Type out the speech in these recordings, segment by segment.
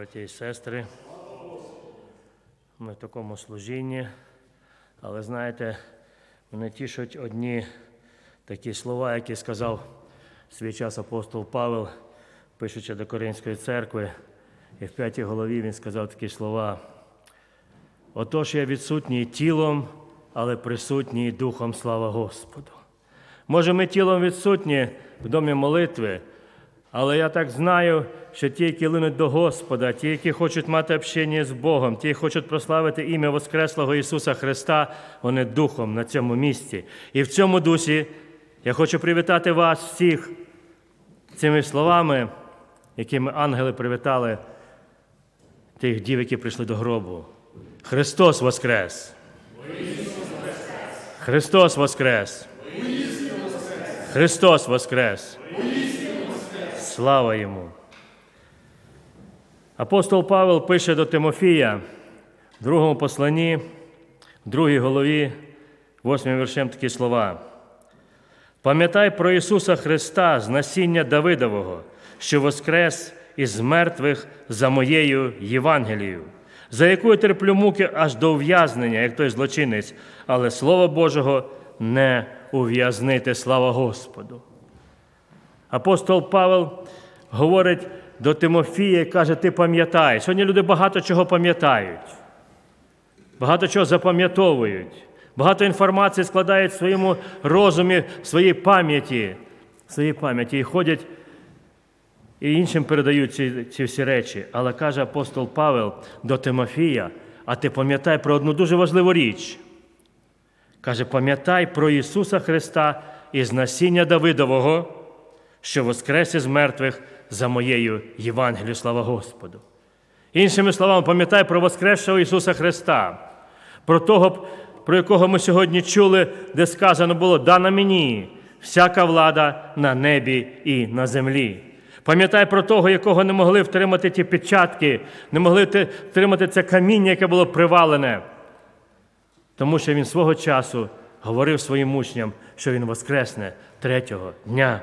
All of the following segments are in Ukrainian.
браті і сестри. Ми в такому служінні, але знаєте, мене тішать одні такі слова, які сказав свій час апостол Павел, пишучи до Коринської церкви, і в п'ятій голові він сказав такі слова. Отож я відсутній тілом, але присутній духом, слава Господу. Може, ми тілом відсутні в домі молитви, але я так знаю, що ті, які линуть до Господа, ті, які хочуть мати общення з Богом, ті, які хочуть прославити ім'я Воскреслого Ісуса Христа, вони духом на цьому місці. І в цьому дусі я хочу привітати вас всіх цими словами, якими ангели привітали тих дів, які прийшли до гробу. Христос Воскрес! Христос Воскрес! Христос Воскрес! Слава Йому! Апостол Павел пише до Тимофія в другому посланні, в другій голові, восьмим віршем такі слова. Пам'ятай про Ісуса Христа з насіння Давидового, що воскрес із мертвих за моєю Євангелією, за якою терплю муки аж до ув'язнення, як той злочинець, але Слово Божого не ув'язнити, слава Господу. Апостол Павел говорить до Тимофія і каже: Ти пам'ятай. Сьогодні люди багато чого пам'ятають, багато чого запам'ятовують, багато інформації складають в своєму розумі, в своїй пам'яті, в своїй пам'яті і ходять і іншим передають ці, ці всі речі. Але каже апостол Павел до Тимофія: а ти пам'ятай про одну дуже важливу річ. Каже, пам'ятай про Ісуса Христа із насіння Давидового, що воскрес із мертвих за моєю Євангелією, слава Господу. Іншими словами, пам'ятай про Воскресшого Ісуса Христа, про того, про якого ми сьогодні чули, де сказано було дана мені всяка влада на небі і на землі. Пам'ятай про того, якого не могли втримати ті печатки, не могли втримати це каміння, яке було привалене. Тому що він свого часу говорив своїм учням, що він воскресне третього дня.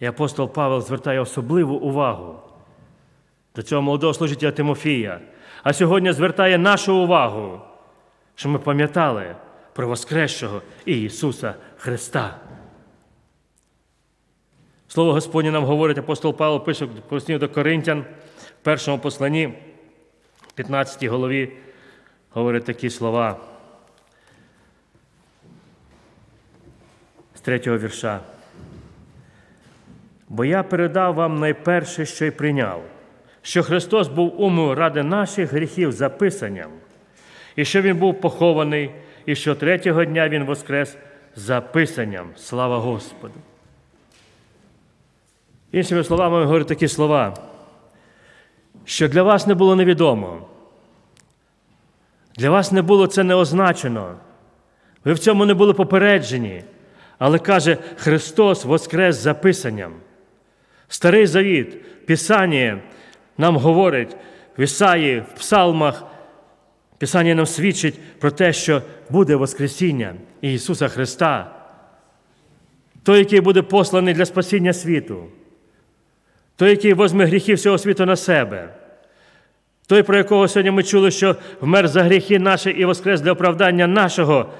І апостол Павел звертає особливу увагу до цього молодого служителя Тимофія, а сьогодні звертає нашу увагу, що ми пам'ятали про Воскресшого Ісуса Христа. Слово Господнє нам говорить, апостол Павло пише послів до Коринтян в першому посланні, 15 голові, говорить такі слова з третього вірша. Бо я передав вам найперше, що й прийняв, що Христос був умер ради наших гріхів записанням, і що Він був похований, і що третього дня Він воскрес записанням. Слава Господу! Іншими словами, говорить такі слова, що для вас не було невідомо, для вас не було це не означено, ви в цьому не були попереджені, але каже, Христос воскрес записанням. Старий Завіт, Писання нам говорить в Ісаї, в Псалмах, Писання нам свідчить про те, що буде Воскресіння Ісуса Христа, той, який буде посланий для спасіння світу, той, який возьме гріхи всього світу на себе, той, про якого сьогодні ми чули, що вмер за гріхи наші і воскрес для оправдання нашого,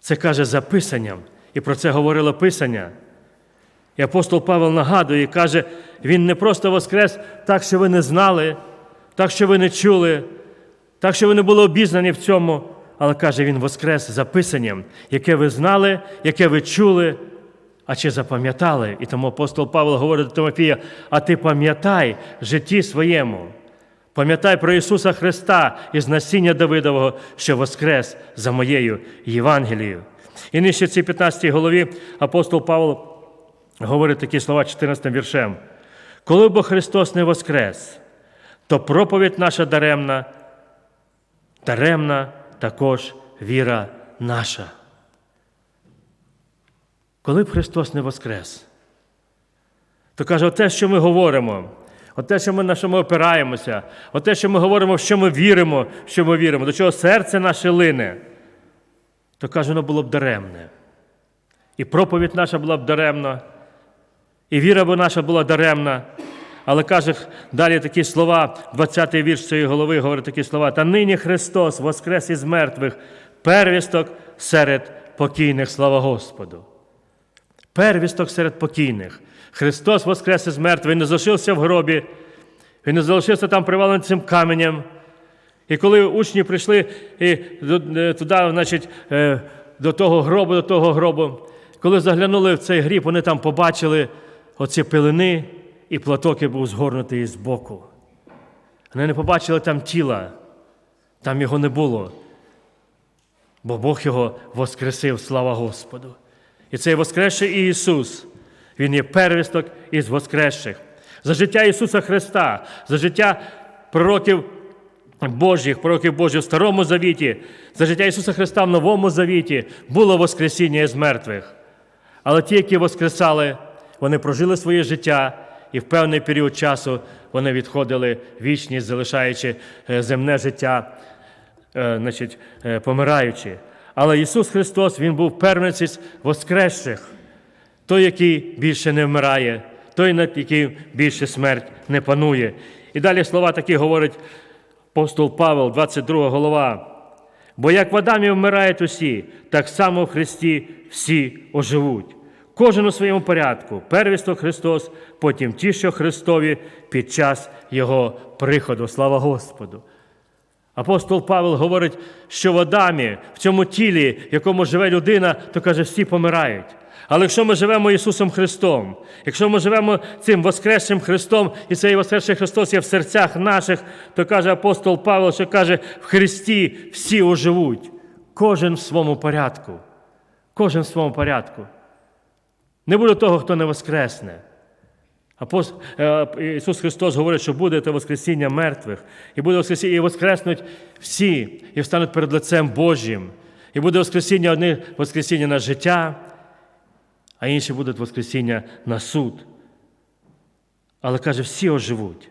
це каже записанням. І про це говорило Писання. І апостол Павел нагадує і каже, Він не просто воскрес так, що ви не знали, так, що ви не чули, так, що ви не були обізнані в цьому, але каже, Він воскрес за Писанням, яке ви знали, яке ви чули, а чи запам'ятали. І тому апостол Павел говорить до Тимофія, а ти пам'ятай в житті своєму. Пам'ятай про Ісуса Христа із насіння Давидового, що воскрес за моєю Євангелією. І нижче цій 15 голові апостол Павло говорить такі слова 14 віршем. Коли бо Христос не воскрес, то проповідь наша даремна, даремна також віра наша. Коли б Христос не воскрес, то каже, те, що ми говоримо, Оте, що ми на що ми опираємося, оте, що ми говоримо, в що ми віримо, в що ми віримо, до чого серце наше лине, то каже, воно було б даремне. І проповідь наша була б даремна, і віра б наша була даремна. Але каже далі такі слова, 20-й вірш цієї голови говорить такі слова. Та нині Христос воскрес із мертвих, первісток серед покійних, слава Господу. Первісток серед покійних. Христос воскрес із мертвих, Він не залишився в гробі, Він не залишився там приваленим цим каменем. І коли учні прийшли і е, туди, значить, е, до того гробу, до того гробу, коли заглянули в цей гріб, вони там побачили оці пилини, і платок був згорнутий із боку. Вони не побачили там тіла, там його не було, бо Бог його воскресив, слава Господу. І цей воскресший Ісус, Він є первісток із воскресших. За життя Ісуса Христа, за життя пророків Божих, пророків Божих в Старому Завіті, за життя Ісуса Христа в Новому Завіті було Воскресіння із мертвих. Але ті, які воскресали, вони прожили своє життя, і в певний період часу вони відходили вічність, залишаючи е, земне життя, е, значить, е, помираючи. Але Ісус Христос, Він був первенець воскресших, той, який більше не вмирає, той, над яким більше смерть не панує. І далі слова такі говорить апостол Павел, 22 голова. Бо як в Адамі вмирають усі, так само в Христі всі оживуть. Кожен у своєму порядку, первісто Христос, потім ті, що Христові під час Його приходу. Слава Господу! Апостол Павел говорить, що в Адамі, в цьому тілі, в якому живе людина, то каже, всі помирають. Але якщо ми живемо Ісусом Христом, якщо ми живемо цим Воскресним Христом, і цей Воскресший Христос є в серцях наших, то каже апостол Павло, що каже, в Христі всі оживуть, кожен в своєму порядку. Кожен в своєму порядку. Не буде того, хто не воскресне. Апост... е, Ісус Христос говорить, що буде те Воскресіння мертвих, і буде Воскресіння, і воскреснуть всі, і встануть перед лицем Божим. І буде Воскресіння одне Воскресіння на життя, а інші будуть Воскресіння на суд. Але каже, всі оживуть.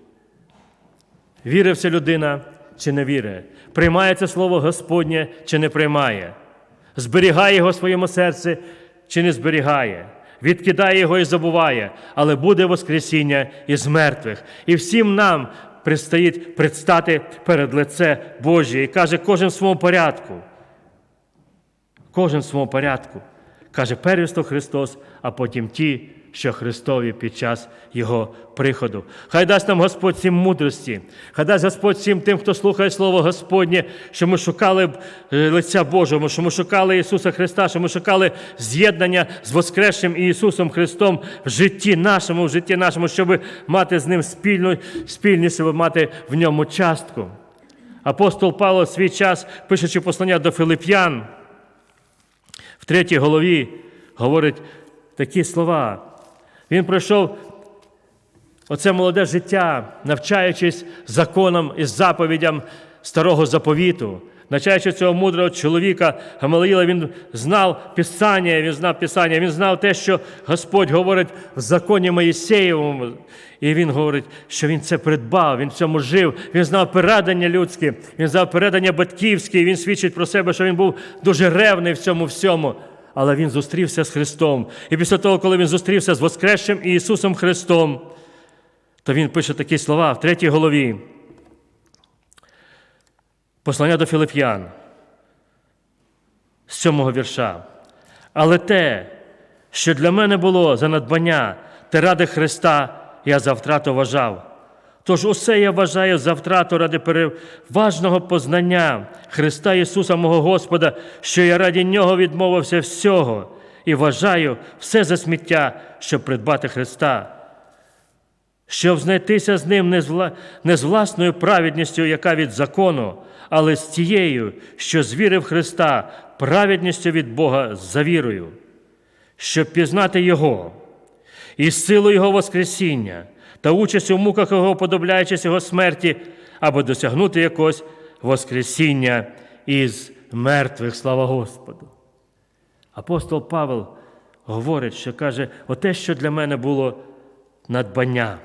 Вірить ця людина чи не вірить? Приймає це слово Господнє чи не приймає? Зберігає його в своєму серці чи не зберігає? Відкидає його і забуває, але буде Воскресіння із мертвих. І всім нам предстоїть предстати перед лице Божє. І каже, кожен в своєму порядку. Кожен в своєму порядку. Каже, первісто Христос, а потім ті, що Христові під час Його приходу. Хай дасть нам Господь всім мудрості, хай дасть Господь всім тим, хто слухає Слово Господнє, що ми шукали е, лиця Божого, що ми шукали Ісуса Христа, що ми шукали з'єднання з Воскресшим Ісусом Христом в житті нашому, в житті нашому, щоб мати з Ним спільну, спільність, щоб мати в ньому частку. Апостол Павло в свій час, пишучи послання до Филип'ян, в третій голові говорить такі слова. Він пройшов оце молоде життя, навчаючись законам і заповідям старого заповіту. Навчаючи цього мудрого чоловіка Гамалаїла, він знав Писання, він знав Писання, він знав те, що Господь говорить в законі Моїсеєвому. І він говорить, що він це придбав, він в цьому жив, він знав передання людське, він знав передання батьківське, і він свідчить про себе, що він був дуже ревний в цьому всьому. Але він зустрівся з Христом. І після того, коли він зустрівся з Воскресшим Ісусом Христом, то він пише такі слова в третій голові. Послання до Філип'ян, з сьомого вірша. Але те, що для мене було за надбання, те ради Христа я за втрату вважав. Тож усе я вважаю за втрату ради переважного познання Христа Ісуса, мого Господа, що я раді Нього відмовився всього і вважаю все за сміття, щоб придбати Христа. Щоб знайтися з ним не з, вла... не з власною праведністю, яка від закону, але з тією, що з віри в Христа, праведністю від Бога за вірою, щоб пізнати Його і силу Його Воскресіння та участь у муках Його, подобляючись Його смерті, або досягнути якось Воскресіння із мертвих, слава Господу. Апостол Павел говорить, що каже, оте, що для мене було надбання.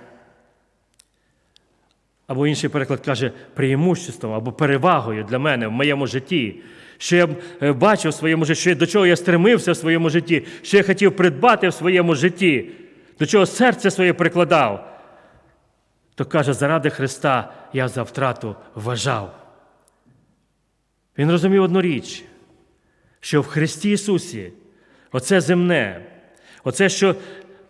Або інший переклад каже преимуществом або перевагою для мене в моєму житті, що я е, бачив в своєму житті, що я- до чого я стремився в своєму житті, що я хотів придбати в своєму житті, до чого серце своє прикладав. То каже, заради Христа я за втрату вважав. Він розумів одну річ, що в Христі Ісусі оце земне, оце, що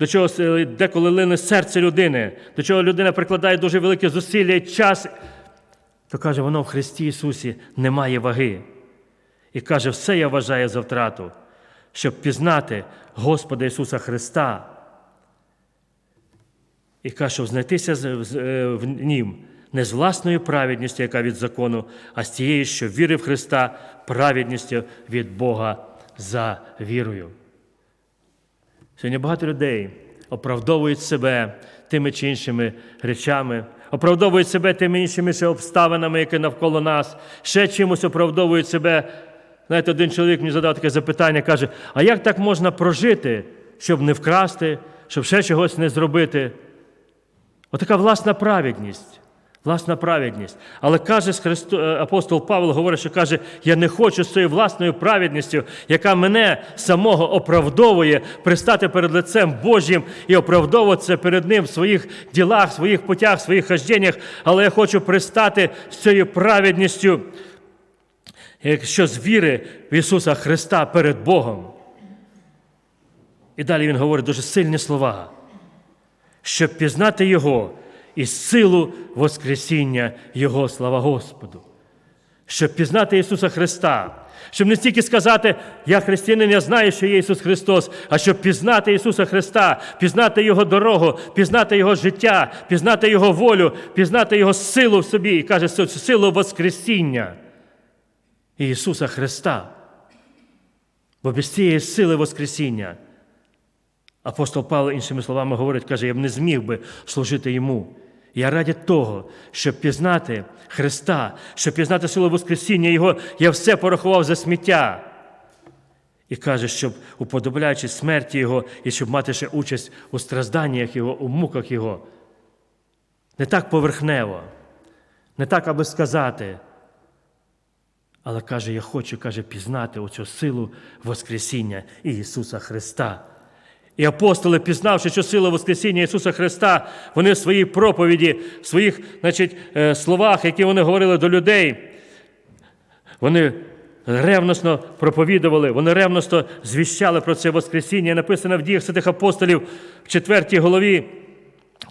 до чого е, деколи лине серце людини, до чого людина прикладає дуже велике зусилля і час, то каже, воно в Христі Ісусі не має ваги. І каже, все я вважаю за втрату, щоб пізнати Господа Ісуса Христа. І каже, щоб знайтися е, в Нім не з власною праведністю, яка від закону, а з тією, що вірив в Христа, праведністю від Бога за вірою. Сьогодні багато людей оправдовують себе тими чи іншими речами, оправдовують себе тими іншими ще обставинами, які навколо нас, ще чимось оправдовують себе. Знаєте, один чоловік мені задав таке запитання, каже: а як так можна прожити, щоб не вкрасти, щоб ще чогось не зробити? Отака власна праведність. Власна праведність. Але каже Христо, е, апостол Павло говорить, що каже, я не хочу з цією власною праведністю, яка мене самого оправдовує, пристати перед лицем Божим і оправдовуватися перед Ним в своїх ділах, своїх путях, своїх хожденнях, але я хочу пристати з цією праведністю, якщо з віри в Ісуса Христа перед Богом. І далі він говорить дуже сильні слова щоб пізнати Його і силу Воскресіння Його, слава Господу. Щоб пізнати Ісуса Христа, щоб не стільки сказати, я християнин, я знаю, що є Ісус Христос, а щоб пізнати Ісуса Христа, пізнати Його дорогу, пізнати Його життя, пізнати Його волю, пізнати Його силу в собі, і каже, силу Воскресіння Ісуса Христа. Бо без цієї сили Воскресіння Апостол Павло, іншими словами, говорить, каже, я б не зміг би служити йому. Я раді того, щоб пізнати Христа, щоб пізнати силу Воскресіння Його, я все порахував за сміття. І каже, щоб уподобляючи смерті Його, і щоб мати ще участь у стражданнях Його, у муках Його. Не так поверхнево, не так, аби сказати. Але каже, я хочу, каже, пізнати оцю силу Воскресіння Ісуса Христа. І апостоли, пізнавши, що сила Воскресіння Ісуса Христа, вони в своїй проповіді, в своїх значить, е, словах, які вони говорили до людей, вони ревносно проповідували, вони ревносто звіщали про це Воскресіння. Написано в діях святих апостолів в 4 голові,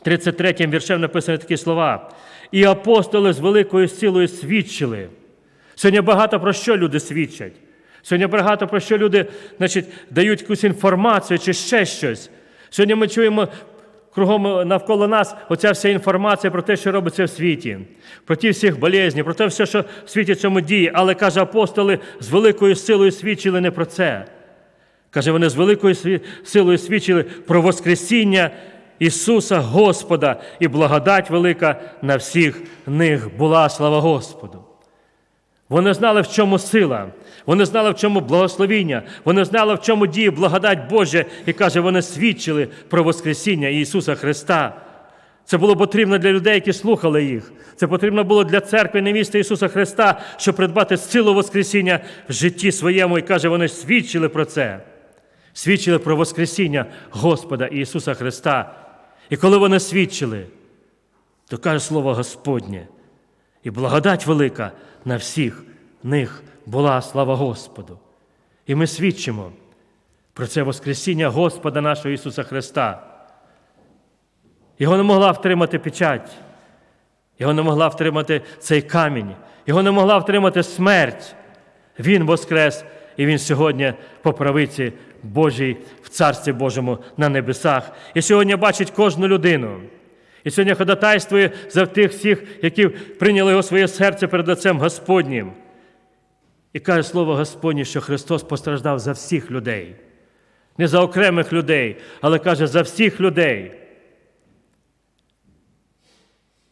33 віршем написані такі слова. І апостоли з великою силою свідчили. Сьогодні багато про що люди свідчать. Сьогодні багато про що люди значить, дають якусь інформацію чи ще щось. Сьогодні ми чуємо кругом навколо нас оця вся інформація про те, що робиться в світі, про ті всіх болезні, про те все, що в світі цьому діє. Але каже, апостоли з великою силою свідчили не про це. Каже, вони з великою силою свідчили про Воскресіння Ісуса Господа і благодать велика на всіх них була слава Господу. Вони знали, в чому сила, вони знали, в чому благословіння, вони знали, в чому діє благодать Божа, і каже, вони свідчили про Воскресіння Ісуса Христа. Це було потрібно для людей, які слухали їх. Це потрібно було для церкви невісти Ісуса Христа, щоб придбати силу Воскресіння в житті своєму. І каже, вони свідчили про це. Свідчили про Воскресіння Господа Ісуса Христа. І коли вони свідчили, то каже Слово Господнє, і благодать велика на всіх них була слава Господу. І ми свідчимо про це Воскресіння Господа нашого Ісуса Христа. Його не могла втримати печать, його не могла втримати цей камінь, його не могла втримати смерть. Він воскрес, і Він сьогодні по правиці Божій в Царстві Божому на небесах. І сьогодні бачить кожну людину. І сьогодні ходатайствує за тих всіх, які прийняли його своє серце перед лицем Господнім. І каже слово Господнє, що Христос постраждав за всіх людей. Не за окремих людей, але каже за всіх людей.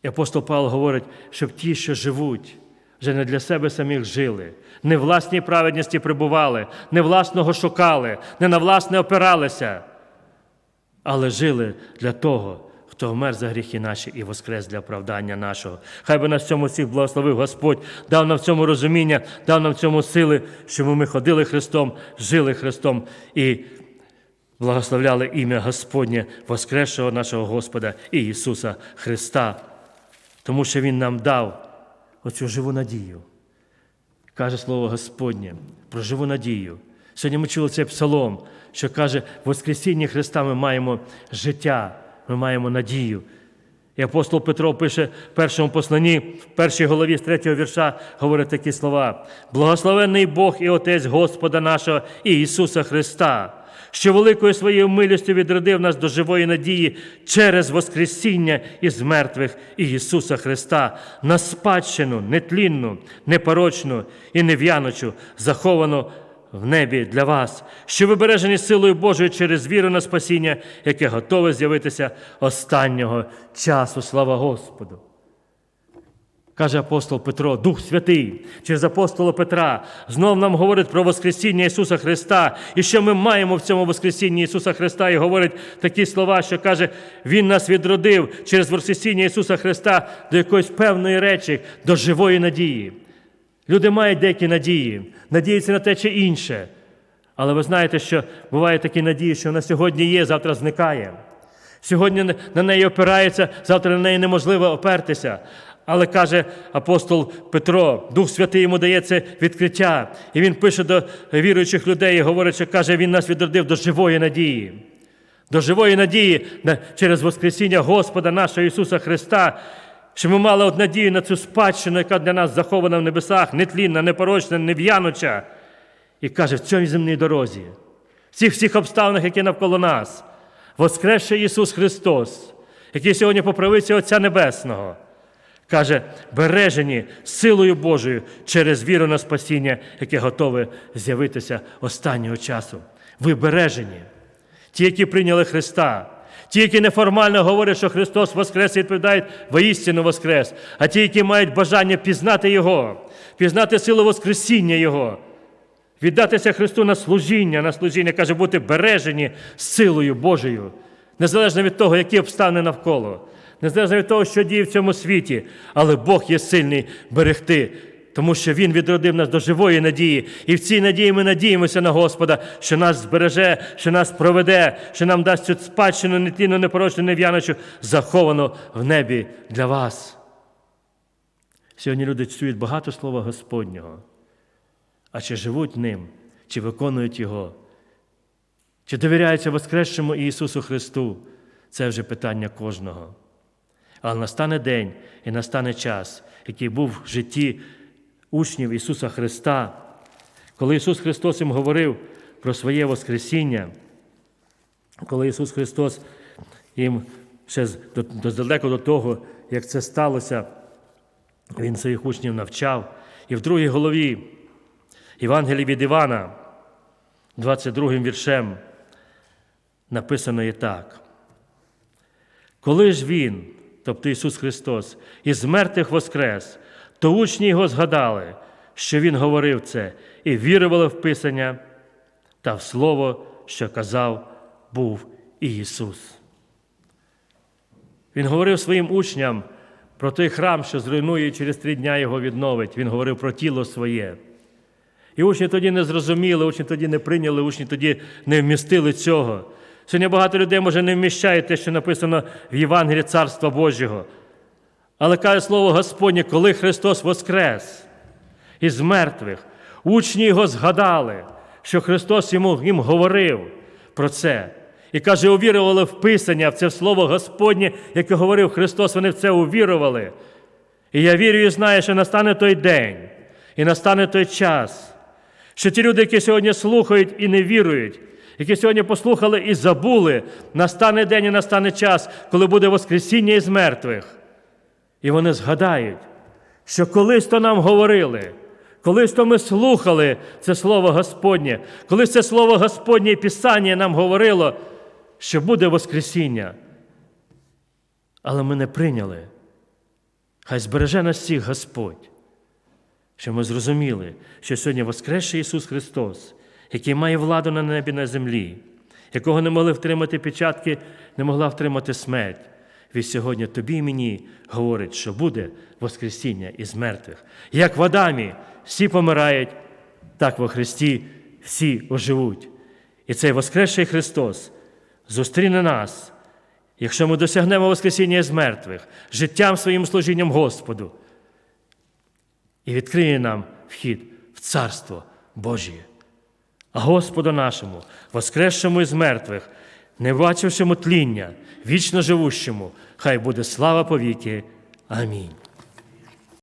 І апостол Павло говорить, щоб ті, що живуть, вже не для себе самих жили, не власній праведності прибували, не власного шукали, не на власне опиралися, але жили для того, хто вмер за гріхи наші і воскрес для оправдання нашого. Хай би нас цьому всіх благословив Господь, дав нам в цьому розуміння, дав нам в цьому сили, щоб ми ходили Христом, жили Христом і благословляли ім'я Господнє, воскресшого нашого Господа і Ісуса Христа. тому що Він нам дав оцю живу надію. Каже слово Господнє про живу надію. Сьогодні ми чули цей псалом, що каже, в Воскресінні Христа ми маємо життя, ми маємо надію. І апостол Петро пише в першому посланні, в першій голові з третього вірша, говорить такі слова: Благословенний Бог і Отець Господа нашого і Ісуса Христа, що великою своєю милістю відродив нас до живої надії через Воскресіння із мертвих і Ісуса Христа, на спадщину нетлінну, непорочну і нев'яночу, заховану в небі для вас, що ви бережені силою Божою через віру на спасіння, яке готове з'явитися останнього часу. Слава Господу! Каже апостол Петро, Дух Святий, через апостола Петра, знов нам говорить про Воскресіння Ісуса Христа, і що ми маємо в цьому Воскресінні Ісуса Христа, і говорить такі слова, що каже, Він нас відродив через Воскресіння Ісуса Христа до якоїсь певної речі, до живої надії. Люди мають деякі надії, надіються на те чи інше. Але ви знаєте, що бувають такі надії, що на сьогодні є, завтра зникає. Сьогодні на неї опирається, завтра на неї неможливо опертися. Але каже апостол Петро, Дух Святий йому дає це відкриття. І він пише до віруючих людей говорить, що каже, Він нас відродив до живої надії. До живої надії через Воскресіння Господа нашого Ісуса Христа, що ми мали от надію на цю спадщину, яка для нас захована в небесах, нетлінна, непорочна, нев'януча. І каже, в цьому земній дорозі, в цих всіх обставинах, які навколо нас, воскресший Ісус Христос, який сьогодні поправився Отця Небесного, каже, бережені силою Божою через віру на спасіння, яке готове з'явитися останнього часу. Ви бережені, ті, які прийняли Христа. Ті, які неформально говорять, що Христос Воскрес відповідають воістину Воскрес, а ті, які мають бажання пізнати Його, пізнати силу Воскресіння Його, віддатися Христу на служіння, на служіння, каже, бути бережені силою Божою, незалежно від того, які обставини навколо, незалежно від того, що діє в цьому світі, але Бог є сильний берегти. Тому що Він відродив нас до живої надії, і в цій надії ми надіємося на Господа, що нас збереже, що нас проведе, що нам дасть цю спадщину нетлінну, непорочну, нев'яночу, заховану в небі для вас. Сьогодні люди чують багато слова Господнього. А чи живуть ним, чи виконують Його, чи довіряються Воскресшому Ісусу Христу, це вже питання кожного. Але настане день і настане час, який був в житті учнів Ісуса Христа, коли Ісус Христос їм говорив про своє Воскресіння, коли Ісус Христос їм ще далеко до того, як це сталося, Він своїх учнів навчав. І в другій голові Євангелії від Івана, 22 віршем, написано і так. Коли ж Він, тобто Ісус Христос, із мертвих воскрес, то учні його згадали, що Він говорив це, і вірували в Писання та в Слово, що казав, був Ісус. Він говорив своїм учням про той храм, що зруйнує і через три дня його відновить. Він говорив про тіло своє. І учні тоді не зрозуміли, учні тоді не прийняли, учні тоді не вмістили цього. Сьогодні багато людей, може, не вміщає те, що написано в Євангелії Царства Божого. Але каже слово Господнє, коли Христос воскрес із мертвих, учні його згадали, що Христос йому, їм говорив про це. І каже, увірували в Писання, в це слово Господнє, яке говорив Христос, вони в це увірували. І я вірю і знаю, що настане той день, і настане той час, що ті люди, які сьогодні слухають і не вірують, які сьогодні послухали і забули, настане день і настане час, коли буде Воскресіння із мертвих. І вони згадають, що колись то нам говорили, колись то ми слухали це Слово Господнє, колись це Слово Господнє і Писання нам говорило, що буде Воскресіння. Але ми не прийняли. Хай збереже нас всіх Господь, що ми зрозуміли, що сьогодні Воскресший Ісус Христос, який має владу на небі на землі, якого не могли втримати печатки, не могла втримати смерть. Він сьогодні тобі і мені говорить, що буде Воскресіння із мертвих. Як в Адамі всі помирають, так во Христі всі оживуть. І цей Воскресший Христос зустріне нас, якщо ми досягнемо Воскресіння із мертвих, життям своїм служінням Господу. І відкриє нам вхід в Царство Божє. А Господу нашому, воскресшому із мертвих не бачившому тління, вічно живущому, хай буде слава повіки. Амінь.